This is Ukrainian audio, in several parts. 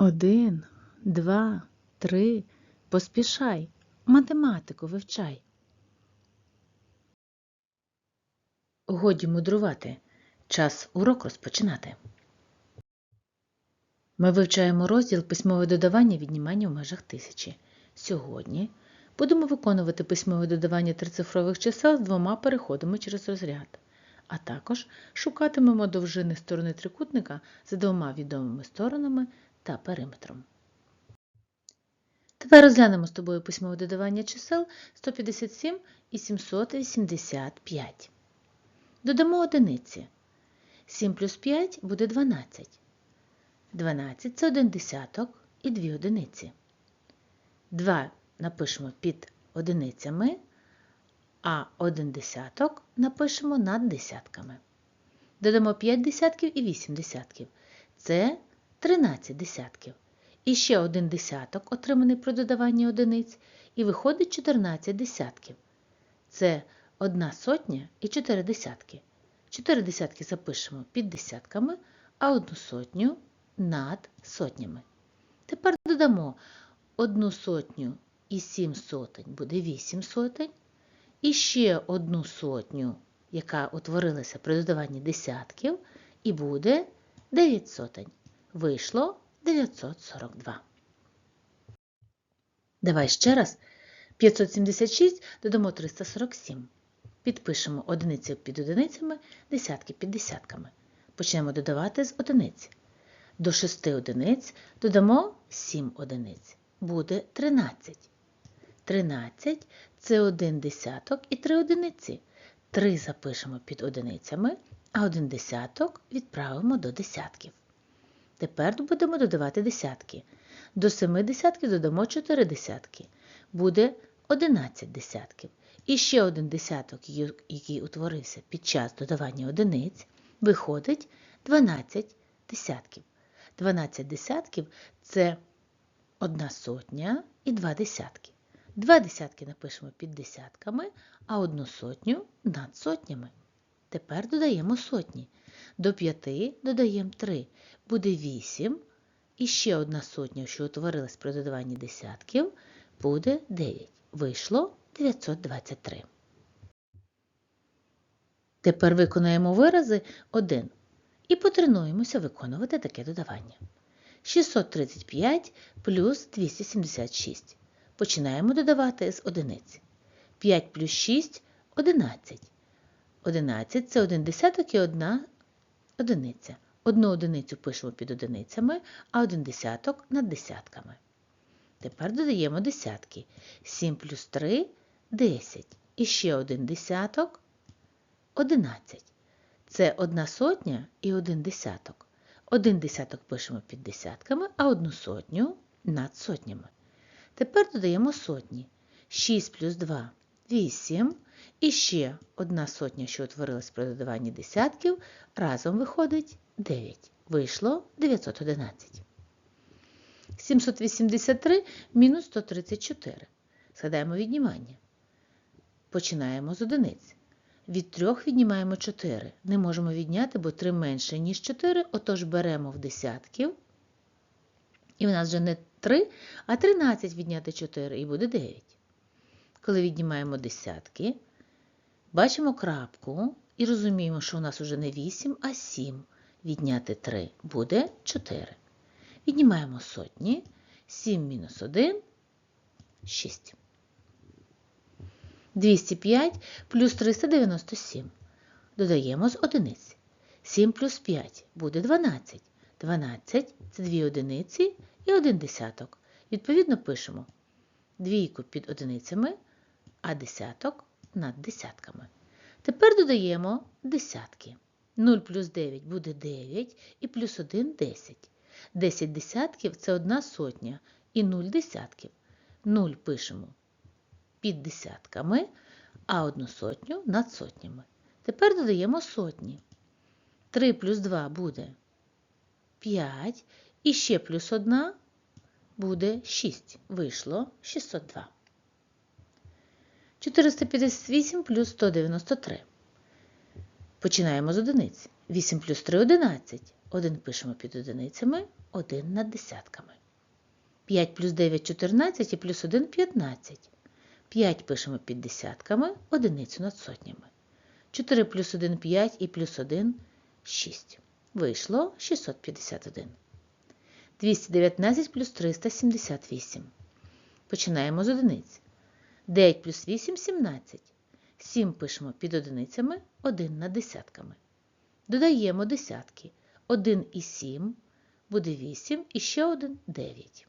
Один, два, три. Поспішай. Математику вивчай. Годі мудрувати. Час урок розпочинати. Ми вивчаємо розділ письмове додавання віднімання в межах тисячі. Сьогодні будемо виконувати письмове додавання трицифрових чисел з двома переходами через розряд, а також шукатимемо довжини сторони трикутника за двома відомими сторонами та периметром. Тепер розглянемо з тобою письмове додавання чисел 157 і 785. Додамо одиниці. 7 плюс 5 буде 12. 12 – це один десяток і дві одиниці. 2 напишемо під одиницями, а один десяток напишемо над десятками. Додамо 5 десятків і 8 десятків. Це 13 десятків. І ще один десяток, отриманий при додаванні одиниць, і виходить 14 десятків. Це одна сотня і 4 десятки. 4 десятки запишемо під десятками, а одну сотню над сотнями. Тепер додамо одну сотню і 7 сотень буде 8 сотень. І ще одну сотню, яка утворилася при додаванні десятків, і буде 9 сотень. Вийшло 942. Давай ще раз. 576 додамо 347. Підпишемо одиниці під одиницями, десятки під десятками. Почнемо додавати з одиниць. До 6 одиниць додамо 7 одиниць. Буде 13. 13 це 1 десяток і 3 одиниці. 3 запишемо під одиницями, а 1 десяток відправимо до десятків. Тепер будемо додавати десятки. До 7 десятків додамо 4 десятки. Буде 11 десятків. І ще один десяток, який утворився під час додавання одиниць, виходить 12 десятків. 12 десятків це одна сотня і два десятки. Два десятки напишемо під десятками, а одну сотню над сотнями. Тепер додаємо сотні. До 5 додаємо 3. Буде 8. І ще одна сотня, що утворилась при додаванні десятків, буде 9. Вийшло 923. Тепер виконаємо вирази 1 і потренуємося виконувати таке додавання. 635 плюс 276. Починаємо додавати з одиниць. 5 плюс 6 – 11. 11 – це 1 десяток і 1 одиниця. Одну одиницю пишемо під одиницями, а один десяток над десятками. Тепер додаємо десятки. 7 плюс 3 – 10. І ще один десяток – 11. Це одна сотня і один десяток. Один десяток пишемо під десятками, а одну сотню над сотнями. Тепер додаємо сотні. 6 плюс 2 – 8. І ще одна сотня, що утворилась при додаванні десятків, разом виходить 9. Вийшло 911. 783 мінус 134. Згадаємо віднімання. Починаємо з одиниць. Від 3 віднімаємо 4. Не можемо відняти, бо 3 менше, ніж 4, отож беремо в десятків. І в нас вже не 3, а 13 відняти 4 і буде 9. Коли віднімаємо десятки, бачимо крапку і розуміємо, що у нас вже не 8, а 7. Відняти 3 буде 4. Віднімаємо сотні. 7 мінус 1 – 6. 205 плюс 397. Додаємо з одиниць. 7 плюс 5 буде 12. 12 – це 2 одиниці і 1 десяток. Відповідно, пишемо двійку під одиницями, а десяток над десятками. Тепер додаємо десятки. 0 плюс 9 буде 9 і плюс 1 – 10. 10 десятків це одна сотня і 0 десятків. 0 пишемо під десятками, а одну сотню над сотнями. Тепер додаємо сотні. 3 плюс 2 буде 5, і ще плюс 1 буде 6. Вийшло 602. 458 плюс 193. Починаємо з одиниць. 8 плюс 3 – 11. 1 пишемо під одиницями, 1 над десятками. 5 плюс 9 – 14 і плюс 1 – 15. 5 пишемо під десятками, одиницю над сотнями. 4 плюс 1 – 5 і плюс 1 – 6. Вийшло 651. 219 плюс 378. Починаємо з одиниць. 9 плюс 8 – 17. 7 пишемо під одиницями, 1 над десятками. Додаємо десятки. 1 і 7 буде 8 і ще 1 – 9.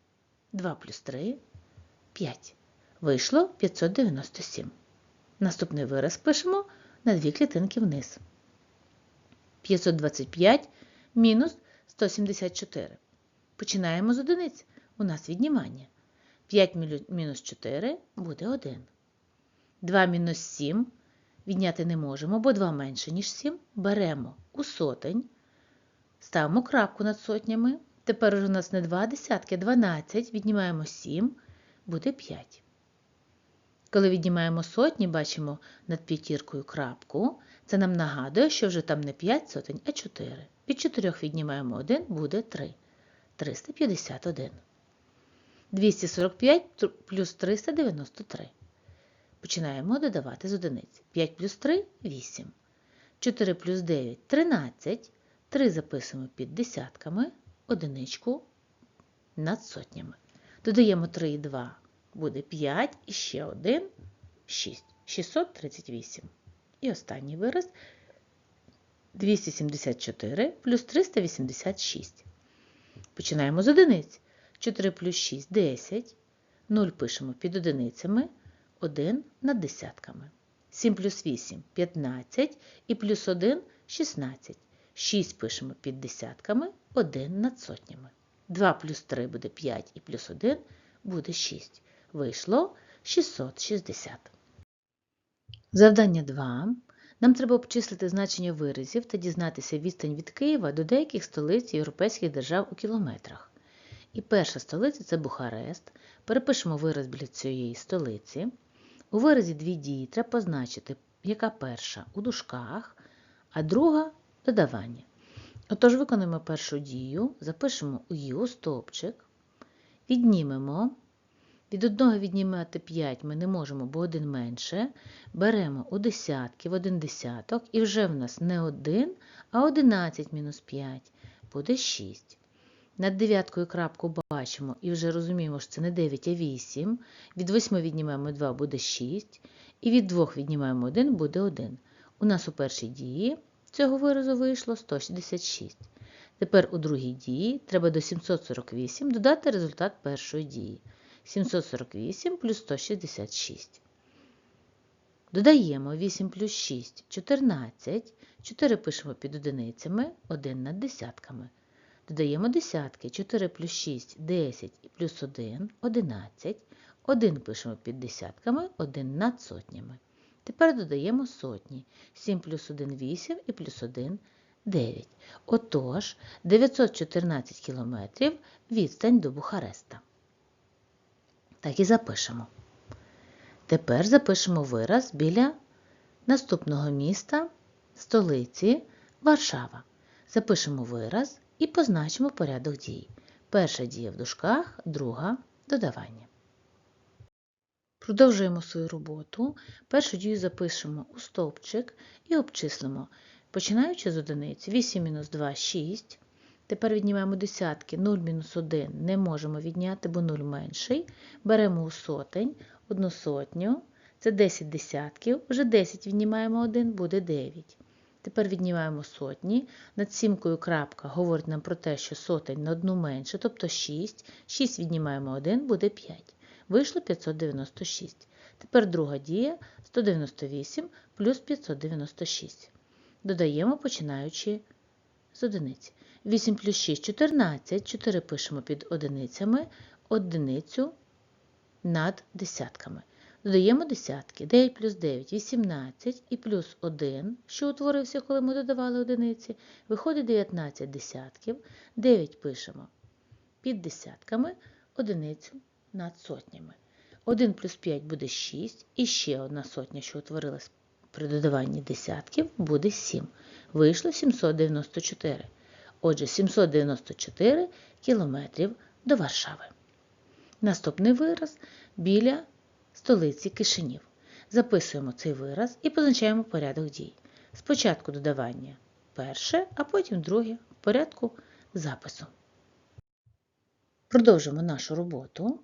2 плюс 3 – 5. Вийшло 597. Наступний вираз пишемо на дві клітинки вниз. 525 мінус 174. Починаємо з одиниць. У нас віднімання. 5 мінус 4 буде 1. 2 мінус 7 відняти не можемо, бо 2 менше, ніж 7. Беремо у сотень, ставимо крапку над сотнями. Тепер у нас не 2 десятки, а 12. Віднімаємо 7, буде 5. Коли віднімаємо сотні, бачимо над п'ятіркою крапку. Це нам нагадує, що вже там не 5 сотень, а 4. Від 4 віднімаємо 1, буде 3. 351. 245 плюс 393. Починаємо додавати з одиниць. 5 плюс 3 – 8. 4 плюс 9 – 13. 3 записуємо під десятками, одиничку над сотнями. Додаємо 3 і 2 буде 5 і ще 1 – 6. 638. І останній вираз 274 плюс 386. Починаємо з одиниць. 4 плюс 6 – 10. 0 пишемо під одиницями, 1 над десятками. 7 плюс 8 – 15 і плюс 1 – 16. 6 пишемо під десятками, 1 над сотнями. 2 плюс 3 буде 5 і плюс 1 буде 6. Вийшло 660. Завдання 2. Нам треба обчислити значення виразів та дізнатися відстань від Києва до деяких столиць європейських держав у кілометрах. І перша столиця це Бухарест. Перепишемо вираз біля цієї столиці. У виразі дві дії треба позначити, яка перша у дужках, а друга додавання. Отож, виконуємо першу дію, запишемо у «ю» стовпчик, віднімемо. Від одного віднімати 5 ми не можемо, бо один менше. Беремо у десятки в один десяток, і вже в нас не 1, а 11 мінус 5 буде 6. Над дев'яткою крапку бачимо і вже розуміємо, що це не 9, а 8. Від 8 віднімаємо 2 буде 6. І від 2 віднімаємо 1 буде 1. У нас у першій дії цього виразу вийшло 166. Тепер у другій дії треба до 748 додати результат першої дії. 748 плюс 166. Додаємо 8 плюс 6 – 14. 4 пишемо під одиницями, 1 над десятками. Додаємо десятки. 4 плюс 6 – 10 і плюс 1 – 11. 1 пишемо під десятками, 1 над сотнями. Тепер додаємо сотні. 7 плюс 1 – 8 і плюс 1 – 9. Отож, 914 кілометрів відстань до Бухареста. Так і запишемо. Тепер запишемо вираз біля наступного міста, столиці Варшава. Запишемо вираз і позначимо порядок дій. Перша дія в дужках, друга додавання. Продовжуємо свою роботу. Першу дію запишемо у стовпчик і обчислимо, починаючи з одиниці 8 мінус 2 – 6. Тепер віднімаємо десятки 0 мінус 1 не можемо відняти, бо 0 менший. Беремо у сотень, одну сотню, це 10 десятків, вже 10 віднімаємо 1, буде 9. Тепер віднімаємо сотні. Над сімкою крапка говорить нам про те, що сотень на одну менше, тобто 6. 6 віднімаємо 1, буде 5. Вийшло 596. Тепер друга дія 198 плюс 596. Додаємо, починаючи з одиниці. 8 плюс 6 – 14. 4 пишемо під одиницями, одиницю над десятками. Додаємо десятки. 9 плюс 9 – 18 і плюс 1, що утворився, коли ми додавали одиниці, виходить 19 десятків. 9 пишемо під десятками, одиницю над сотнями. 1 плюс 5 буде 6, і ще одна сотня, що утворилась при додаванні десятків, буде 7. Вийшло 794. Отже, 794 кілометрів до Варшави. Наступний вираз біля столиці Кишинів. Записуємо цей вираз і позначаємо порядок дій. Спочатку додавання перше, а потім друге в порядку запису. Продовжимо нашу роботу.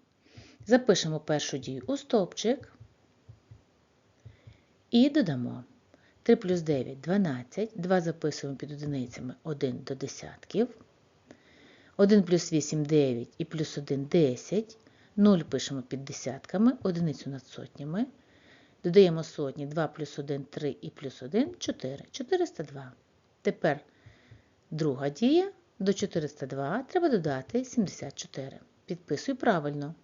Запишемо першу дію у стовпчик і додамо 3 плюс 9 – 12, 2 записуємо під одиницями 1 до десятків, 1 плюс 8 – 9 і плюс 1 – 10, 0 пишемо під десятками, одиницю над сотнями, додаємо сотні, 2 плюс 1 – 3 і плюс 1 – 4, 402. Тепер друга дія, до 402 треба додати 74. Підписуй правильно.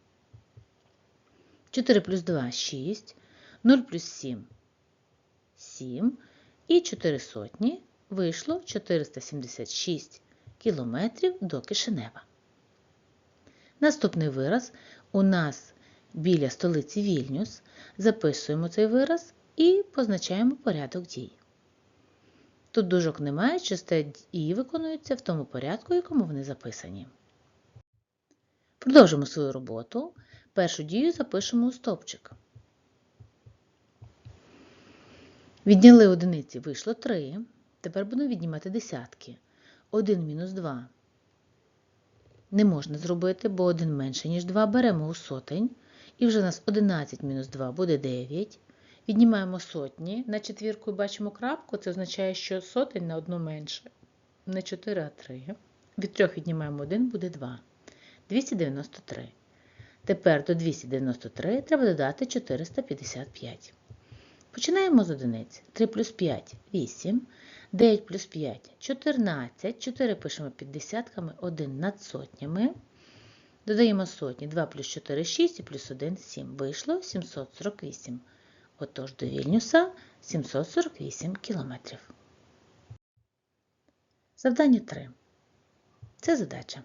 4 плюс 2 – 6, 0 плюс 7 – 7, і 4 сотні вийшло 476 кілометрів до Кишинева. Наступний вираз у нас біля столиці Вільнюс. Записуємо цей вираз і позначаємо порядок дій. Тут дужок немає, часте дії виконуються в тому порядку, якому вони записані. Продовжимо свою роботу. Першу дію запишемо у стовпчик. Відняли одиниці, вийшло 3. Тепер будемо віднімати десятки. 1 мінус 2 не можна зробити, бо 1 менше, ніж 2. Беремо у сотень. І вже у нас 11 мінус 2 буде 9. Віднімаємо сотні. На четвірку бачимо крапку, це означає, що сотень на одну менше. Не 4, а 3. Від 3 віднімаємо 1, буде 2. 293. Тепер до 293 треба додати 455. Починаємо з одиниць. 3 плюс 5 – 8. 9 плюс 5 – 14. 4 пишемо під десятками, 1 над сотнями. Додаємо сотні. 2 плюс 4 – 6 і плюс 1 – 7. Вийшло 748. Отож до Вільнюса 748 кілометрів. Завдання 3. Це задача.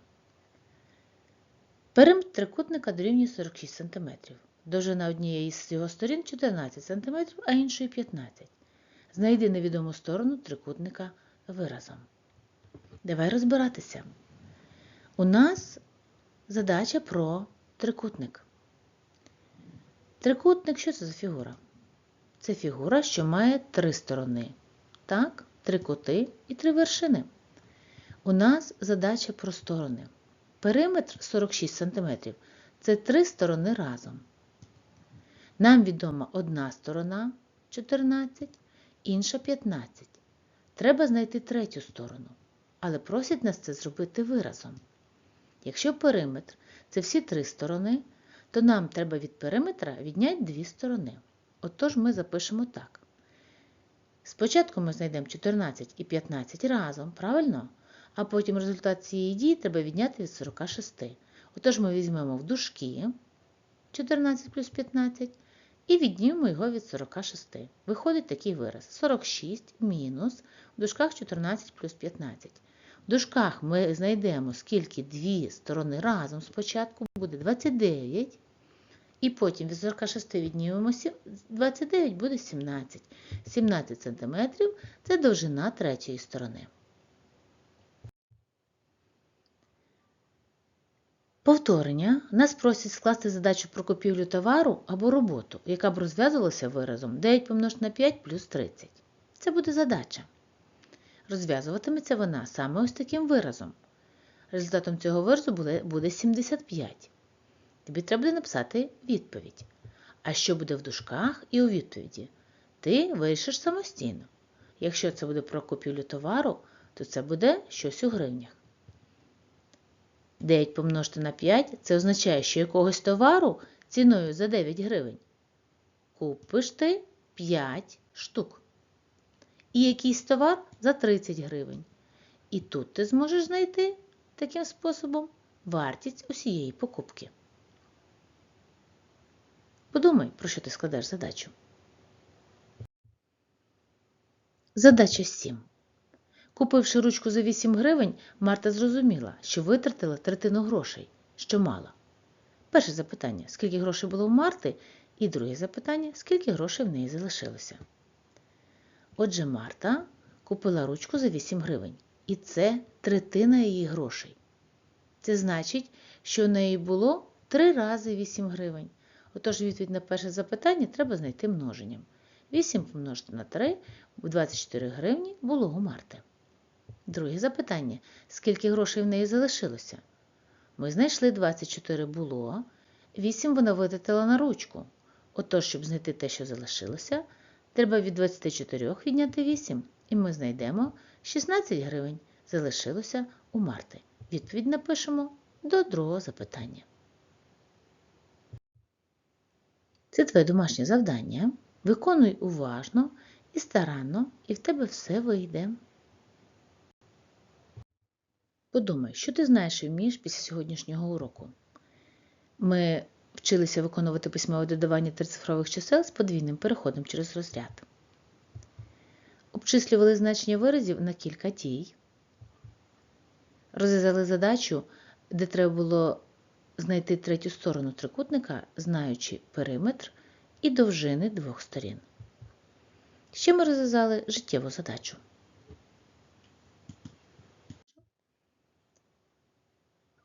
Периметр трикутника дорівнює 46 см. Довжина однієї з його сторін 14 см, а іншої 15 Знайди невідому сторону трикутника виразом. Давай розбиратися. У нас задача про трикутник. Трикутник що це за фігура? Це фігура, що має три сторони. Так, три кути і три вершини. У нас задача про сторони. Периметр 46 см це три сторони разом. Нам відома одна сторона 14, інша 15. Треба знайти третю сторону, але просять нас це зробити виразом. Якщо периметр це всі три сторони, то нам треба від периметра відняти дві сторони. Отож ми запишемо так. Спочатку ми знайдемо 14 і 15 разом, правильно? А потім результат цієї дії треба відняти від 46. Отож ми візьмемо в дужки 14 плюс 15 і віднімемо його від 46. Виходить такий вираз. 46 мінус в дужках 14 плюс 15. В дужках ми знайдемо, скільки дві сторони разом спочатку буде 29. І потім від 46 віднімемо 29 буде 17. 17 см це довжина третьої сторони. Повторення нас просять скласти задачу про купівлю товару або роботу, яка б розв'язувалася виразом 9 помножити на 5 плюс 30. Це буде задача. Розв'язуватиметься вона саме ось таким виразом. Результатом цього виразу буде 75. Тобі треба буде написати відповідь. А що буде в дужках і у відповіді? Ти вирішиш самостійно. Якщо це буде про купівлю товару, то це буде щось у гривнях. 9 помножити на 5 це означає, що якогось товару ціною за 9 гривень купиш ти 5 штук. І якийсь товар за 30 гривень. І тут ти зможеш знайти таким способом вартість усієї покупки. Подумай, про що ти складеш задачу. Задача 7. Купивши ручку за 8 гривень, Марта зрозуміла, що витратила третину грошей, що мала. Перше запитання, скільки грошей було у Марти, і друге запитання, скільки грошей в неї залишилося. Отже, Марта купила ручку за 8 гривень. І це третина її грошей. Це значить, що в неї було 3 рази 8 гривень. Отож, відповідь на перше запитання треба знайти множенням. 8 помножити на 3 24 гривні було у Марти. Друге запитання. Скільки грошей в неї залишилося? Ми знайшли 24 було, 8 вона витратила на ручку. Отож, щоб знайти те, що залишилося, треба від 24 відняти 8, і ми знайдемо 16 гривень залишилося у Марти. Відповідь напишемо до другого запитання. Це твоє домашнє завдання. Виконуй уважно і старанно, і в тебе все вийде. Подумай, що ти знаєш і вмієш після сьогоднішнього уроку. Ми вчилися виконувати письмове додавання трицифрових чисел з подвійним переходом через розряд. Обчислювали значення виразів на кілька дій. Розв'язали задачу, де треба було знайти третю сторону трикутника, знаючи периметр і довжини двох сторін. Ще ми розв'язали життєву задачу.